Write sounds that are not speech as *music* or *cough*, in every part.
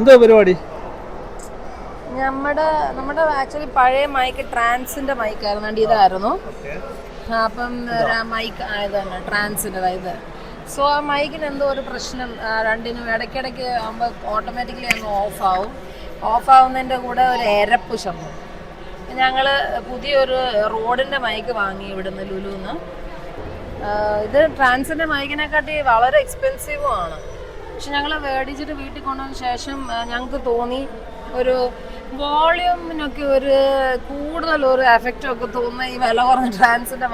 എന്തോ പരിപാടി? നമ്മുടെ നമ്മുടെ ആക്ച്വലി പഴയ മൈക്ക് ട്രാൻസിന്റെ മൈക്കായിരുന്നു വേണ്ടി ഇതായിരുന്നു. അപ്പം മൈക്ക് ആയതാണ് ട്രാൻസിന്റെ അതായത് സോ ആ മൈക്കിന് എന്തോ ഒരു പ്രശ്നം രണ്ടിനും ഇടയ്ക്കിടയ്ക്ക് ആകുമ്പോൾ ഓട്ടോമാറ്റിക്കലി അങ്ങ് ഓഫ് ആവും. ഓഫ് ആവുന്നതിന്റെ കൂടെ ഒരു എരപ്പ് ശബ്ദം. ഞങ്ങൾ പുതിയൊരു റോഡിന്റെ മൈക്ക് വാങ്ങി ഇവിടുന്ന് ലുലുന്ന്. ഇത് ട്രാൻസിന്റെ മൈക്കിനെക്കാട്ടി വളരെ എക്സ്പെൻസീവും ആണ്. പക്ഷെ ഞങ്ങൾ മേടിച്ചിട്ട് വീട്ടിൽ കൊണ്ടുവന്ന ശേഷം ഞങ്ങൾക്ക് തോന്നി ഒരു വോളിയൂമിനൊക്കെ ഒരു കൂടുതൽ ഒരു എഫക്റ്റ് ഒക്കെ തോന്നുന്ന ഈ വില കുറഞ്ഞ ട്രാൻസിന്റെ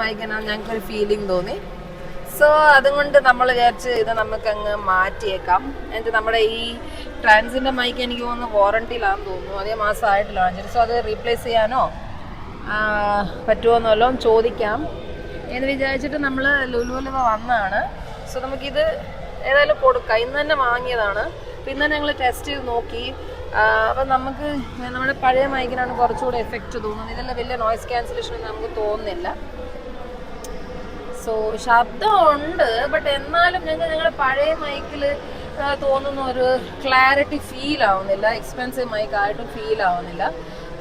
ഞങ്ങൾക്ക് ഒരു ഫീലിംഗ് തോന്നി. സോ അതുകൊണ്ട് നമ്മൾ വിചാരിച്ച് ഇത് നമുക്കങ്ങ് മാറ്റിയേക്കാം. എന്നിട്ട് നമ്മുടെ ഈ ട്രാൻസിന്റെ മൈക്ക് എനിക്ക് തോന്നുന്നു വാറണ്ടിയിലാണെന്ന് തോന്നുന്നു. അതേ മാസമായിട്ടില്ല വാങ്ങിച്ചിട്ട് സോ അത് റീപ്ലേസ് ചെയ്യാനോ പറ്റുമോന്നല്ലോ പറ്റുമോന്നോ ചോദിക്കാം. എന്ന് വിചാരിച്ചിട്ട് നമ്മൾ ലുലുവിൽ വന്നതാണ്. സോ നമുക്കിത് ഏതായാലും കൊടുക്കാം. ഇന്ന് തന്നെ വാങ്ങിയതാണ്. തന്നെ ഞങ്ങൾ ടെസ്റ്റ് ചെയ്ത് നോക്കി. അപ്പം നമുക്ക് നമ്മുടെ പഴയ മൈക്കിനാണ് കുറച്ചുകൂടെ എഫക്റ്റ് തോന്നുന്നത്. ഇതെല്ലാം വലിയ നോയ്സ് ക്യാൻസലേഷൻ നമുക്ക് തോന്നുന്നില്ല. സോ ശബ്ദമുണ്ട് ബട്ട് എന്നാലും ഞങ്ങൾ ഞങ്ങളുടെ പഴയ മൈക്കിൽ തോന്നുന്ന ഒരു ക്ലാരിറ്റി ഫീൽ ആവുന്നില്ല. എക്സ്പെൻസീവ് മൈക്ക് ആയിട്ടും ഫീൽ ആവുന്നില്ല.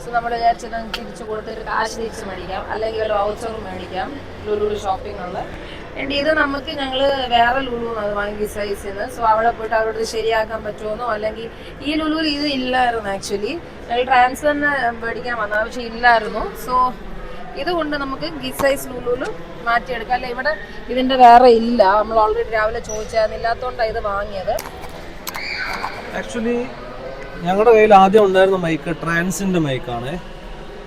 സോ നമ്മൾ വിചാരിച്ചത് തിരിച്ചു കൊടുത്ത് ഒരു കാശ് തിരിച്ച് മേടിക്കാം. അല്ലെങ്കിൽ ഒരു വൗച്ചർ മേടിക്കാം. ലുലു ഷോപ്പിംഗ് ഇത് നമുക്ക് ഞങ്ങൾ വേറെ ലുലു വാങ്ങി സൈസിൽ സോ അവിടെ പോയിട്ട് അവരോട് ശരിയാക്കാൻ പറ്റുമെന്നോ അല്ലെങ്കിൽ ഈ ലുലുവിൽ ഇത് ഇല്ലായിരുന്നു ആക്ച്വലി ഞങ്ങൾ ട്രാൻസ്ഫറിന് മേടിക്കാൻ വന്നത് പക്ഷെ ഇല്ലായിരുന്നു. സോ ഇതുകൊണ്ട് നമുക്ക് ഗി സൈസ് ലുലുൽ മാറ്റിയെടുക്കാം. അല്ലെ ഇവിടെ ഇതിന്റെ വേറെ ഇല്ല. നമ്മൾ ഓൾറെഡി രാവിലെ ചോദിച്ചായിരുന്നു. ഇല്ലാത്തതുകൊണ്ടാണ് ഇത് വാങ്ങിയത്. ആക്ച്വലി ഞങ്ങളുടെ കയ്യിൽ ആദ്യം ഉണ്ടായിരുന്ന മൈക്ക് ട്രാൻസിന്റെ മൈക്കാണ്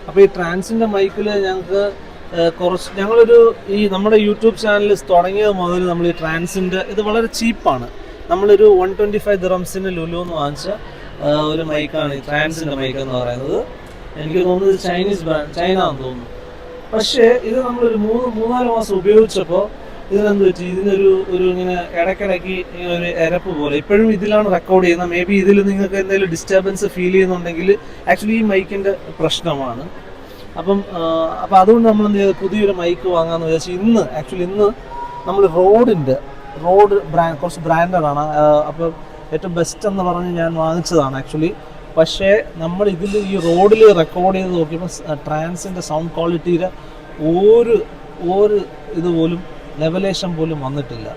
അപ്പോൾ ഈ ട്രാൻസിന്റെ മൈക്കിൽ ഞങ്ങൾക്ക് കുറച്ച് ഞങ്ങളൊരു ഈ നമ്മുടെ യൂട്യൂബ് ചാനൽ തുടങ്ങിയത് മുതൽ നമ്മൾ ഈ ട്രാൻസിന്റെ ഇത് വളരെ ചീപ്പാണ്. നമ്മളൊരു വൺ ട്വന്റി ഫൈവ് ദിറംസിന് ലുലു എന്ന് വാങ്ങിച്ച ഒരു മൈക്കാണ് ഈ ട്രാൻസിന്റെ മൈക്ക് എന്ന് പറയുന്നത്. എനിക്ക് തോന്നുന്നത് ചൈനീസ് ബ്രാൻഡ് ചൈന എന്ന് തോന്നുന്നു. പക്ഷേ ഇത് നമ്മളൊരു മൂന്ന് മൂന്നാൽ മാസം ഉപയോഗിച്ചപ്പോൾ ഇതിനെന്ത് പറ്റി? ഇതിനൊരു ഒരു ഇങ്ങനെ ഇടയ്ക്കിടയ്ക്ക് ഇങ്ങനെ ഒരു എരപ്പ് പോലെ. ഇപ്പോഴും ഇതിലാണ് റെക്കോർഡ് ചെയ്യുന്നത്. മേ ബി ഇതിൽ നിങ്ങൾക്ക് എന്തെങ്കിലും ഡിസ്റ്റർബൻസ് ഫീൽ ചെയ്യുന്നുണ്ടെങ്കിൽ ആക്ച്വലി ഈ മൈക്കിന്റെ പ്രശ്നമാണ്. അപ്പം അപ്പം അതുകൊണ്ട് നമ്മൾ എന്ത് ചെയ്തു? പുതിയൊരു മൈക്ക് വാങ്ങാമെന്ന് വിചാരിച്ചു ഇന്ന് ആക്ച്വലി ഇന്ന് നമ്മൾ റോഡിന്റെ റോഡ് ബ്രാൻഡ് കുറച്ച് ബ്രാൻഡാണ് അപ്പം ഏറ്റവും ബെസ്റ്റ് എന്ന് പറഞ്ഞ് ഞാൻ വാങ്ങിച്ചതാണ് ആക്ച്വലി പക്ഷേ നമ്മൾ ഇതിൽ ഈ റോഡിൽ റെക്കോർഡ് ചെയ്ത് നോക്കിയപ്പോൾ ട്രാൻസിന്റെ സൗണ്ട് ക്വാളിറ്റിയുടെ ഒരു ഒരു ഇതുപോലും ലെവലേഷൻ പോലും വന്നിട്ടില്ല.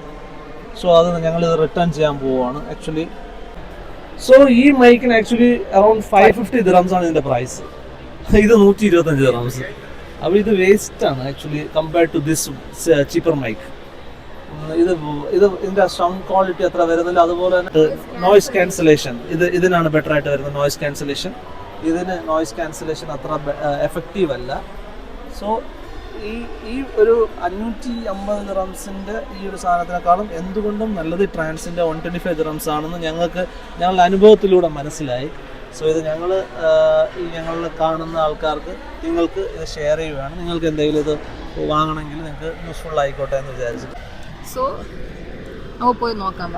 സോ അത് ഞങ്ങൾ റിട്ടേൺ ചെയ്യാൻ പോവുകയാണ് ആക്ച്വലി സോ ഈ മൈക്കിന് actually around five fifty dirhams ആണ് ഇതിന്റെ പ്രൈസ് *laughs* ഇത് നൂറ്റി ഇരുപത്തഞ്ച് ദിറംസ് അപ്പോൾ ഇത് വേസ്റ്റ് ആണ് actually compared to this cheaper mic ഇത് ഇത് ഇതിന്റെ സൗണ്ട് ക്വാളിറ്റി അത്ര വരുന്നില്ല. അതുപോലെ തന്നെ നോയ്സ് ക്യാൻസലേഷൻ ഇത് ഇതിനാണ് ബെറ്റർ ആയിട്ട് വരുന്നത് നോയ്സ് ക്യാൻസലേഷൻ ഇതിന് നോയ്സ് ക്യാൻസലേഷൻ അത്ര എഫക്റ്റീവ് അല്ല. സോ ഈ ഈ ഒരു അഞ്ഞൂറ്റി അമ്പത് റംസിന്റെ ഈ ഒരു സാധനത്തിനേക്കാളും എന്തുകൊണ്ടും നല്ലത് ട്രാൻസിന്റെ വൺ ട്വന്റി ഫൈവ് റംസ് ആണെന്ന് ഞങ്ങൾക്ക് ഞങ്ങളുടെ അനുഭവത്തിലൂടെ മനസ്സിലായി. സോ ഇത് ഞങ്ങൾ ഈ ഞങ്ങളിൽ കാണുന്ന ആൾക്കാർക്ക് നിങ്ങൾക്ക് ഇത് ഷെയർ ചെയ്യുകയാണ് നിങ്ങൾക്ക് എന്തെങ്കിലും ഇത് വാങ്ങണമെങ്കിൽ നിങ്ങൾക്ക് യൂസ്ഫുൾ ആയിക്കോട്ടെ എന്ന് വിചാരിച്ചിട്ട് സോ നമുക്ക് പോയി നോക്കാം